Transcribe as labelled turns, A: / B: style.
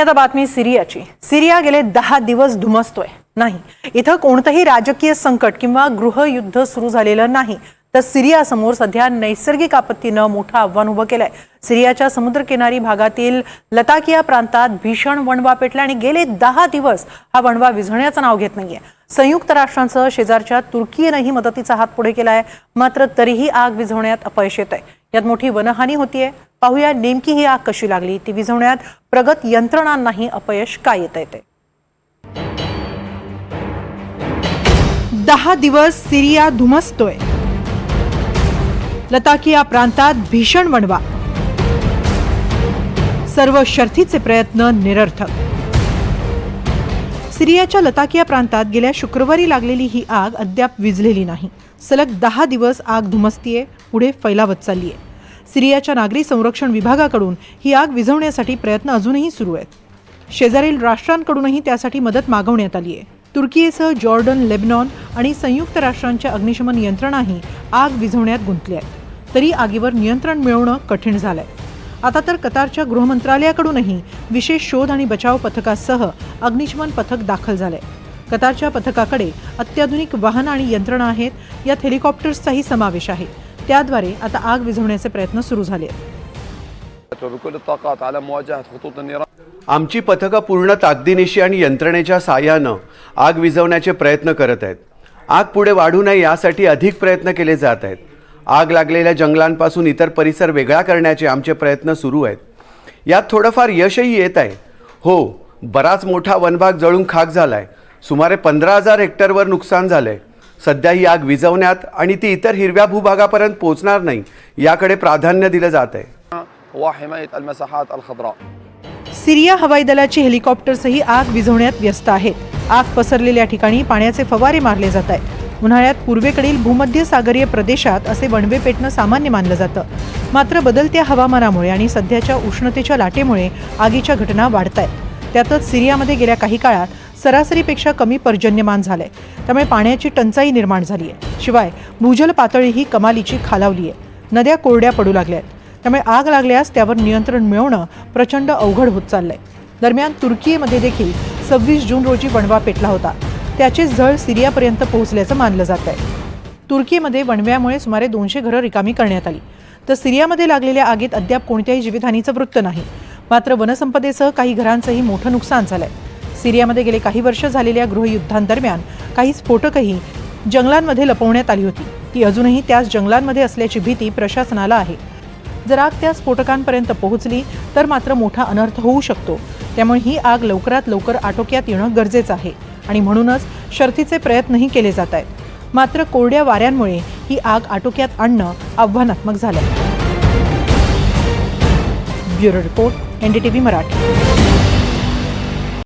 A: आता बातमी सिरियाची. सिरिया गेले दहा दिवस धुमसतोय. नाही इथं कोणतंही राजकीय संकट किंवा गृहयुद्ध सुरू झालेलं नाही. तर सिरियासमोर सध्या नैसर्गिक आपत्तीनं मोठं आव्हान उभं केलंय. सिरियाच्या समुद्रकिनारी भागातील लताकिया प्रांतात भीषण वणवा पेटला आणि गेले दहा दिवस हा वणवा विझण्याचं नाव घेत नाहीये. संयुक्त राष्ट्रांसह शेजारच्या तुर्कीनंही मदतीचा हात पुढे केलाय. मात्र तरीही आग विझवण्यात अपयश येत आहे यात मोठी वनहानी होतीये. पाहूया नेमकी ही आग कशी लागली. ती विझवण्यात प्रगत यंत्रणांनाही अपयश का येत येते. दहा दिवस सिरिया धुमसतोय. लताकिया प्रांतात भीषण वणवा. सर्व शर्थीचे प्रयत्न निरर्थक. सिरियाच्या लताकिया प्रांतात गेल्या शुक्रवारी लागलेली ही आग अद्याप विझलेली नाही. सलग दहा दिवस आग धुमसतीये पुढे फैलावत चाललीये. सिरियाच्या नागरी संरक्षण विभागाकडून ही आग विझवण्यासाठी प्रयत्न अजूनही सुरू आहेत. शेजारील राष्ट्रांकडूनही त्यासाठी मदत मागवण्यात आली आहे. तुर्कीसह जॉर्डन लेबनॉन आणि संयुक्त राष्ट्रांच्या अग्निशमन यंत्रणाही आग विझवण्यात गुंतल्या आहेत. तरी आगीवर नियंत्रण मिळवणं कठीण झालंय. आता तर कतारच्या गृहमंत्रालयाकडूनही विशेष शोध आणि बचाव पथकासह अग्निशमन पथक दाखल झालंय. कतारच्या पथकाकडे अत्याधुनिक वाहन आणि यंत्रणा आहेत. यात हेलिकॉप्टर्सचाही समावेश आहे. त्याद्वारे आता आग विझवण्याचे प्रयत्न सुरू झाले
B: आमची पथकं पूर्ण ताकदीनिशी आणि यंत्रणेच्या साह्यानं आग विझवण्याचे प्रयत्न करत आहेत. आग पुढे वाढू नये यासाठी अधिक प्रयत्न केले जात आहेत. आग लागलेल्या जंगलांपासून इतर परिसर वेगळा करण्याचे आमचे प्रयत्न सुरू आहेत. यात थोडंफार यशही येत आहे. हो बराच मोठा वनभाग जळून खाक झाला आहे सुमारे पंधरा हजार हेक्टरवर नुकसान झालं आहे सध्या ही आग विझवण्यात आणि ती इतर हिरव्या भूभागापर्यंत पोहोचणार नाही याकडे प्राधान्य दिलं जात आहे.
A: सिरिया हवाई दलाची हेलिकॉप्टर्सही आग विझवण्यात व्यस्त आहेत. आग पसरलेल्या ठिकाणी पाण्याचे फवारे मारले जात आहेत. उन्हाळ्यात पूर्वेकडील भूमध्य सागरीय प्रदेशात असे वणवे पेटणं सामान्य मानलं जातं. मात्र बदलत्या हवामानामुळे आणि सध्याच्या उष्णतेच्या लाटेमुळे आगीच्या घटना वाढत आहेत त्यातच सिरियामध्ये गेल्या काही काळात सरासरीपेक्षा कमी पर्जन्यमान झालंय. त्यामुळे पाण्याची टंचाई निर्माण झाली आहे शिवाय भूजल पातळीही कमालीची खालावली आहे नद्या कोरड्या पडू लागल्या आहेत त्यामुळे आग लागल्यास त्यावर नियंत्रण मिळवणं प्रचंड अवघड होत चाललंय. दरम्यान तुर्कीमध्ये देखील सव्वीस जून रोजी वणवा पेटला होता. त्याचे झळ सिरियापर्यंत पोहोचल्याचं मानलं जात आहे तुर्कीमध्ये वणव्यामुळे सुमारे दोनशे घरं रिकामी करण्यात आली. तर सिरियामध्ये लागलेल्या आगीत अद्याप कोणत्याही जीवितहानीचं वृत्त नाही. मात्र वनसंपदेसह काही घरांचंही मोठं नुकसान झालं आहे सिरियामध्ये गेले काही वर्ष झालेल्या गृहयुद्धांदरम्यान काही स्फोटकही जंगलांमध्ये लपवण्यात आली होती. ती अजूनही त्याच जंगलांमध्ये असल्याची भीती प्रशासनाला आहे. जर आग त्या स्फोटकांपर्यंत पोहोचली तर मात्र मोठा अनर्थ होऊ शकतो. त्यामुळे ही आग लवकरात लवकर आटोक्यात येणं गरजेचं आहे आणि म्हणूनच शर्थीचे प्रयत्नही केले जात आहेत. मात्र कोरड्या वाऱ्यांमुळे ही आग आटोक्यात आणणं आव्हानात्मक झालं ब्युरो रिपोर्ट एनडीटीव्ही मराठी.